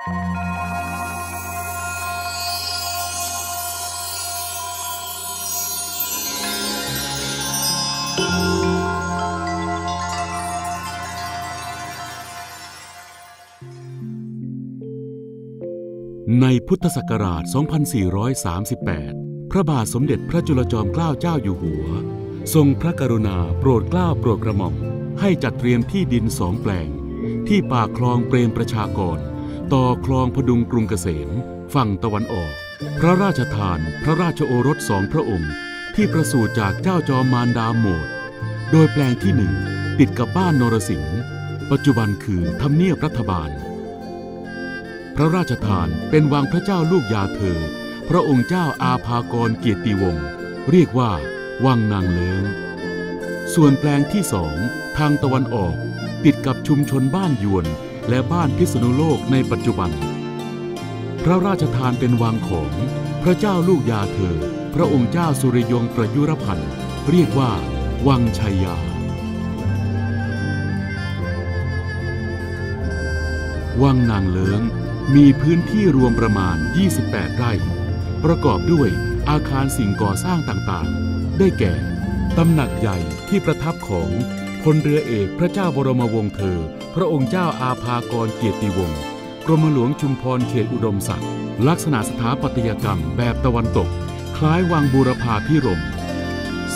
ในพุทธศักราช 2438 พระบาทสมเด็จพระจุลจอมเกล้าเจ้าอยู่หัว ทรงพระกรุณาโปรดเกล้าโปรดกระหม่อม ให้จัดเตรียมที่ดินสองแปลง ที่ป่าคลองเปรมประชากร ต่อคลองพดุงกรุงเกษม ฝั่งตะวันออก พระราชทานพระราชโอรสสองพระองค์ ที่ประสูติจากเจ้าจอมมารดาโหมด โดยแปลงที่หนึ่งติดกับบ้านนรสิงห์ปัจจุบันคือทำเนียบรัฐบาล พระราชทานเป็นวังพระเจ้าลูกยาเธอ พระองค์เจ้าอาภากรเกียรติวงศ์เรียกว่า วังนางเลิงส่วนแปลงที่สองทางตะวันออก ติดกับชุมชนบ้านยวน และบ้านพิษณุโลกในปัจจุบัน พระราชทานเป็นวังของพระเจ้าลูกยาเธอ พระองค์เจ้าสุริยงประยุรพันธ์เรียกว่า วังชัยยา วังนางเลิงมีพื้นที่รวมประมาณ 28 ไร่ ประกอบด้วยอาคารสิ่งก่อสร้างต่างๆ ได้แก่ ตำหนักใหญ่ที่ประทับของพลเรือเอกพระเจ้าบรมวงศ์เธอ พระองค์เจ้าอาภากรเกียรติวงศ์กรมหลวงชุมพรเขตอุดมศักดิ์ลักษณะสถาปัตยกรรมแบบตะวันตก คล้ายวังบูรพาพิรม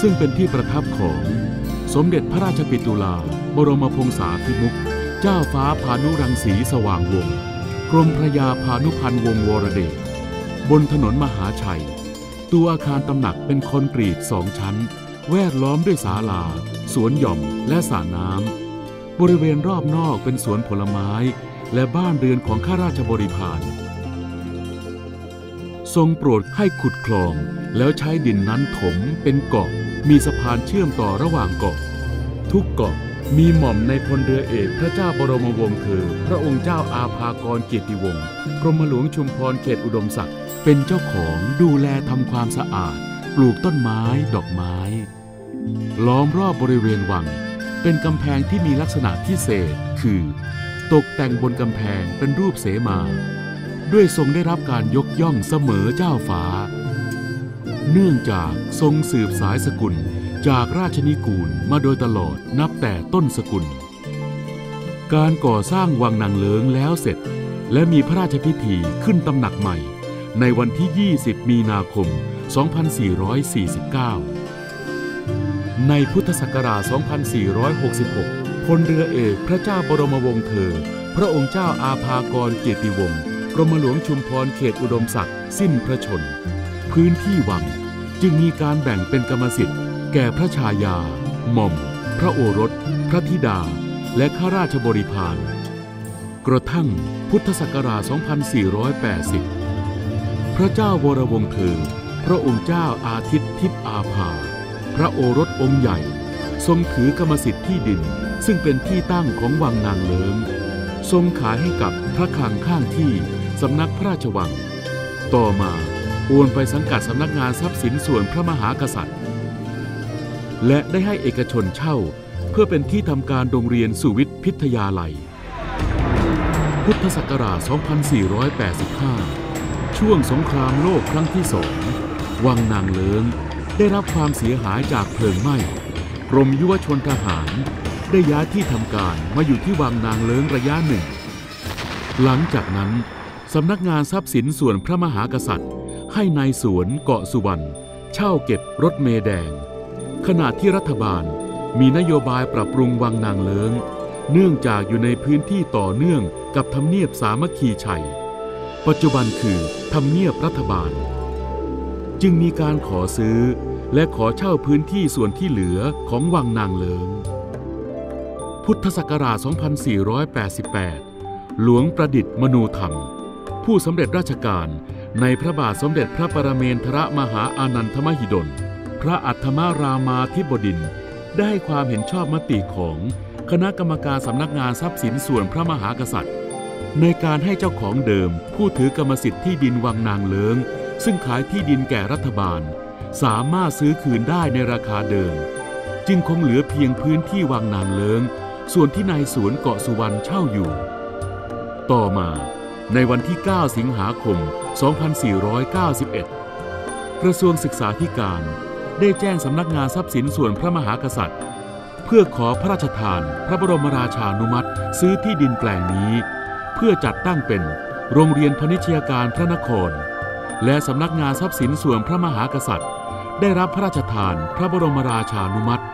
ซึ่งเป็นที่ประทับของสมเด็จพระราชปิตุลา บรมพงษาธิมุกเจ้าฟ้าพานุรังสีสว่างวงศ์กรมพระยาพานุพันธ์วงศ์วรเดชบนถนนมหาชัย ตัวอาคารตำหนักเป็นคอนกรีตสองชั้น แวดล้อมด้วยศาลา สวนหย่อมและสระน้ำ บริเวณรอบนอกเป็นสวนผลไม้ และบ้านเรือนของข้าราชบริพารทรงโปรดให้ขุดคลอง แล้วใช้ดินนั้นถมเป็นเกาะ มีสะพานเชื่อมต่อระหว่างเกาะ ทุกเกาะมีหม่อมในพลเรือเอกพระเจ้าบรมวงศ์เธอพระองค์เจ้าอาภากรเกียรติวงศ์กรมหลวงชุมพรเขตอุดมศักดิ์เป็นเจ้าของดูแลทำความสะอาด ปลูกต้นไม้ดอกไม้ ล้อมรอบบริเวณวัง เป็นกำแพงที่มีลักษณะพิเศษ คือ ตกแต่งบนกำแพงเป็นรูปเสมา ด้วยทรงได้รับการยกย่องเสมอเจ้าฟ้า เนื่องจากทรงสืบสายสกุลจากราชนิกูลมาโดยตลอดนับแต่ต้นสกุล การก่อสร้างวังนางเลิงแล้วเสร็จ และมีพระราชพิธีขึ้นตำหนักใหม่ ในวันที่ 20 มีนาคม 2449 ในพุทธศักราช 2466 พลเรือเอกพระเจ้าบรมวงศ์เธอ พระองค์เจ้าอาภากรเกียรติวงศ์ กรมหลวงชุมพรเขตอุดมศักดิ์สิ้นพระชน พื้นที่วังจึงมีการแบ่งเป็นกรรมสิทธิ์ แก่พระชายา หม่อม พระโอรส พระธิดา และข้าราชบริพาร กระทั่งพุทธศักราช 2480 พระเจ้าวรวงศ์เธอ พระองค์เจ้าอาทิตย์ทิพย์อาภา พระโอรสองค์ใหญ่ ทรงถือกรรมสิทธิ์ที่ดิน ซึ่งเป็นที่ตั้งของวังนางเลิงทรงขายให้กับพระคลังข้างที่สำนักพระราชวัง ต่อมาโอนไปสังกัดสำนักงานทรัพย์สินส่วนพระมหากษัตริย์ และได้ให้เอกชนเช่าเพื่อเป็นที่ทำการโรงเรียนสุวิทย์พิทยาลัย พุทธศักราช 2485 ช่วงสงครามโลกครั้งที่สองวังนางเลิง ได้รับความเสียหายจากเพลิงไหม้กรมยุวชนทหาร ได้ย้ายที่ทำการมาอยู่ที่วังนางเลิงระยะหนึ่ง หลังจากนั้นสำนักงานทรัพย์สินส่วนพระมหากษัตริย์ ให้ในายสวนเกาะสุวรรณเช่าเก็บรถเมแดง ขณะที่รัฐบาลมีนโยบายปรับปรุงวังนางเลิงเนื่องจากอยู่ในพื้นที่ต่อเนื่องกับทำเนียบสามัคคีชัย ปัจจุบันคือทำเนียบรัฐบาล จึงมีการขอซื้อ และขอเช่าพื้นที่ส่วนที่เหลือของวังนางเลิง พุทธศักราช 2488 หลวงประดิษฐ์มนูธรรม ผู้สำเร็จราชการในพระบาทสมเด็จพระปรเมนทรมหาอานันทมหิดล พระอัฏฐมารามาธิบดิน ได้ให้ความเห็นชอบมติของคณะกรรมการสำนักงานทรัพย์สินส่วนพระมหากษัตริย์ ในการให้เจ้าของเดิม ผู้ถือกรรมสิทธิ์ที่ดินวังนางเลิง ซึ่งขายที่ดินแก่รัฐบาล สามารถซื้อคืนได้ในราคาเดิม จึงคงเหลือเพียงพื้นที่วังนางเลิง ส่วนที่นายสวนเกาะสุวรรณเช่าอยู่ ต่อมาในวันที่ 9 สิงหาคม 2491 กระทรวงศึกษาธิการได้แจ้งสำนักงานทรัพย์สินส่วนพระมหากษัตริย์ เพื่อขอพระราชทาน พระบรมราชานุมัติ ซื้อที่ดินแปลงนี้ เพื่อจัดตั้งเป็นโรงเรียนพนิชยาการพระนคร และสำนักงานทรัพย์สินส่วนพระมหากษัตริย์ ได้รับพระราชทานพระบรมราชานุมัติ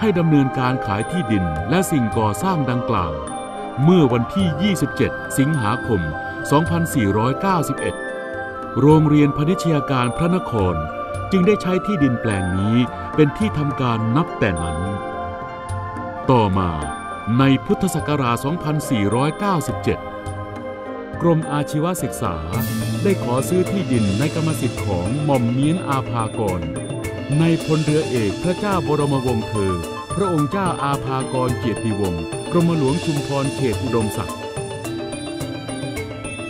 ให้ดำเนินการขายที่ดินและสิ่งก่อสร้างดังกล่าว เมื่อวันที่ 27 สิงหาคม 2491 โรงเรียนพนิชยาการพระนครจึงได้ใช้ที่ดินแปลงนี้เป็นที่ทำการนับแต่นั้น ต่อมาในพุทธศักราช 2497 กรมอาชีวศึกษา ได้ขอซื้อที่ดินในกรรมสิทธิ์ของหม่อมเมียนอาภากร ในพลเรือเอกพระเจ้าบรมวงศ์เธอ พระองค์เจ้าอาภากรเกียรติวงศ์กรมหลวงชุมพรเขตอุดมศักดิ์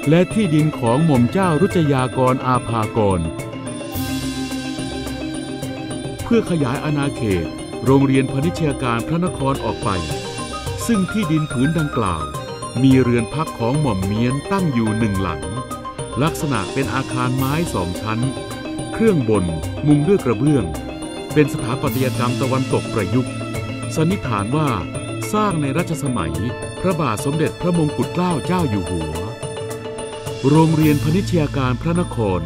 และที่ดินของหม่อมเจ้ารุจยากรอาภากร เพื่อขยายอาณาเขต โรงเรียนพนิชยาการพระนครออกไป ซึ่งที่ดินผืนดังกล่าว มีเรือนพักของหม่อมเมียนตั้งอยู่หนึ่งหลัง ลักษณะเป็นอาคารไม้สองชั้น เครื่องบนมุงด้วยกระเบื้อง เป็นสถาปัตยกรรมตะวันตกประยุกต์สันนิษฐานว่าสร้างในรัชสมัย พระบาทสมเด็จพระมงกุฎเกล้าเจ้าอยู่หัว โรงเรียนพนิชยาการพระนคร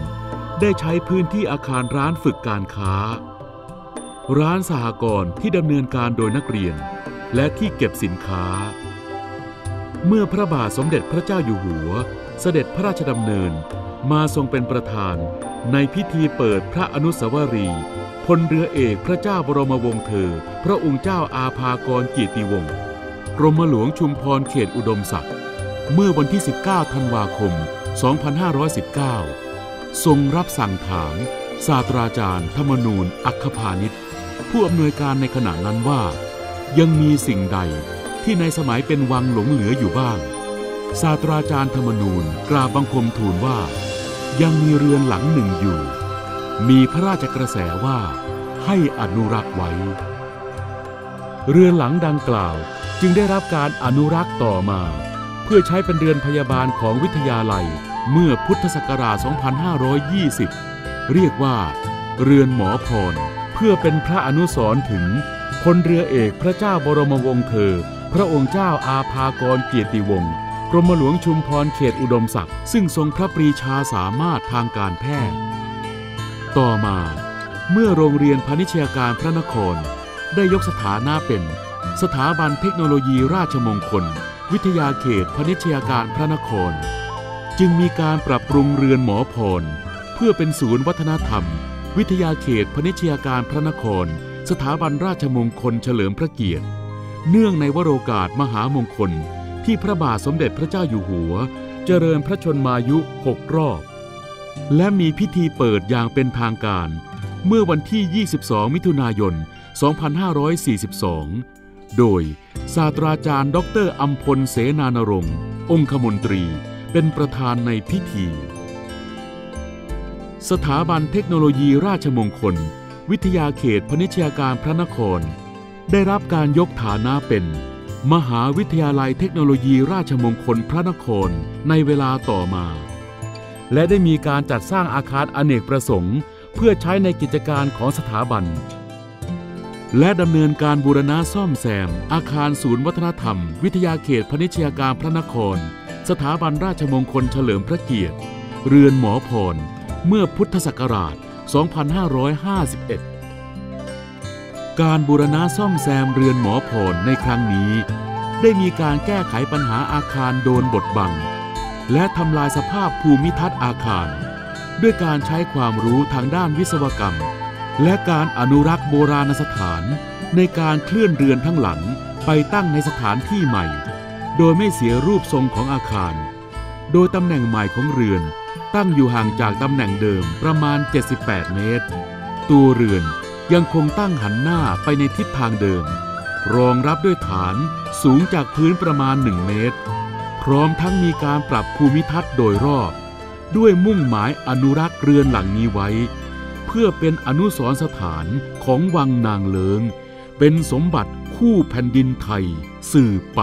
ได้ใช้พื้นที่อาคารร้านฝึกการค้า ร้านสหกรณ์ที่ดำเนินการโดยนักเรียน และที่เก็บสินค้า เมื่อพระบาทสมเด็จพระเจ้าอยู่หัว เสด็จพระราชดำเนินมาทรงเป็นประธานในพิธีเปิดพระอนุสาวรีย์พลเรือเอกพระเจ้าบรมวงศ์เธอ พระองค์เจ้าอาภากรเกียรติวงศ์กรมหลวงชุมพรเขตอุดมศักดิ์เมื่อวันที่ 19 ธันวาคม 2519 ทรงรับสั่งถามศาสตราจารย์ธรรมนูญอัคคพานิชผู้อำนวยการในขณะนั้นว่า ยังมีสิ่งใดที่ในสมัยเป็นวังหลงเหลืออยู่บ้าง ศาสตราจารย์ธรรมนูญกราบบังคมทูลว่า ยังมีเรือนหลังหนึ่งอยู่ มีพระราชกระแสว่า ให้อนุรักษ์ไว้ เรือนหลังดังกล่าวจึงได้รับการอนุรักษ์ต่อมา เพื่อใช้เป็นเรือนพยาบาลของวิทยาลัยเมื่อพุทธศักราช 2520 เรียกว่า เรือนหมอพร เพื่อเป็นพระอนุสร์ถึงพลเรือเอกพระเจ้าบรมวงศ์เธอ พระองค์เจ้าอาภากรเกียรติวงศ์ รมหลวงชุมพรเขตอุดมศักดิ์ซึ่งทรงพระปรีชาสามารถทางการแพทย์ ต่อมาเมื่อโรงเรียนพาณิชยาการพระนคร ได้ยกสถานะเป็น สถาบันเทคโนโลยีราชมงคล วิทยาเขตพาณิชยาการพระนคร จึงมีการปรับปรุงเรือนหมอพร เพื่อเป็นศูนย์วัฒนธรรม วิทยาเขตพาณิชยาการพระนคร สถาบันราชมงคลเฉลิมพระเกียรติ เนื่องในวโรกาสมหามงคล ที่พระบาทสมเด็จพระเจ้าอยู่หัว เจริญพระชนมายุหกรอบ และมีพิธีเปิดอย่างเป็นทางการ เมื่อวันที่ 22 มิถุนายน 2542 โดยศาสตราจารย์ดอกเตอรอัมพลเสนานรงค์ องคมนตรีเป็นประธานในพิธี สถาบันเทคโนโลยีราชมงคล วิทยาเขตพนิชยาการพระนคร ได้รับการยกฐานะเป็น มหาวิทยาลัยเทคโนโลยีราชมงคลพระนครในเวลาต่อมา และได้มีการจัดสร้างอาคารอเนกประสงค์ เพื่อใช้ในกิจการของสถาบัน และดำเนินการบูรณะซ่อมแซม อาคารศูนย์วัฒนธรรม วิทยาเขตพนิชยาการพระนคร สถาบันราชมงคลเฉลิมพระเกียรติ เรือนหมอพร เมื่อพุทธศักราช 2551 การบูรณะซ่อมแซมเรือนหมอพรในครั้งนี้ ได้มีการแก้ไขปัญหาอาคารโดนบดบัง และทำลายสภาพภูมิทัศน์อาคาร ด้วยการใช้ความรู้ทางด้านวิศวกรรม และการอนุรักษ์โบราณสถาน ในการเคลื่อนเรือนทั้งหลังไปตั้งในสถานที่ใหม่ โดยไม่เสียรูปทรงของอาคาร โดยตำแหน่งใหม่ของเรือน ตั้งอยู่ห่างจากตำแหน่งเดิมประมาณ 78 เมตร ตัวเรือน ยังคงตั้งหันหน้าไปในทิศทางเดิม รองรับด้วยฐานสูงจากพื้นประมาณ 1 เมตร พร้อมทั้งมีการปรับภูมิทัศน์โดยรอบ ด้วยมุ่งหมายอนุรักษ์เรือนหลังนี้ไว้ เพื่อเป็นอนุสรสถานของวังนางเลิง เป็นสมบัติคู่แผ่นดินไทย สืบไป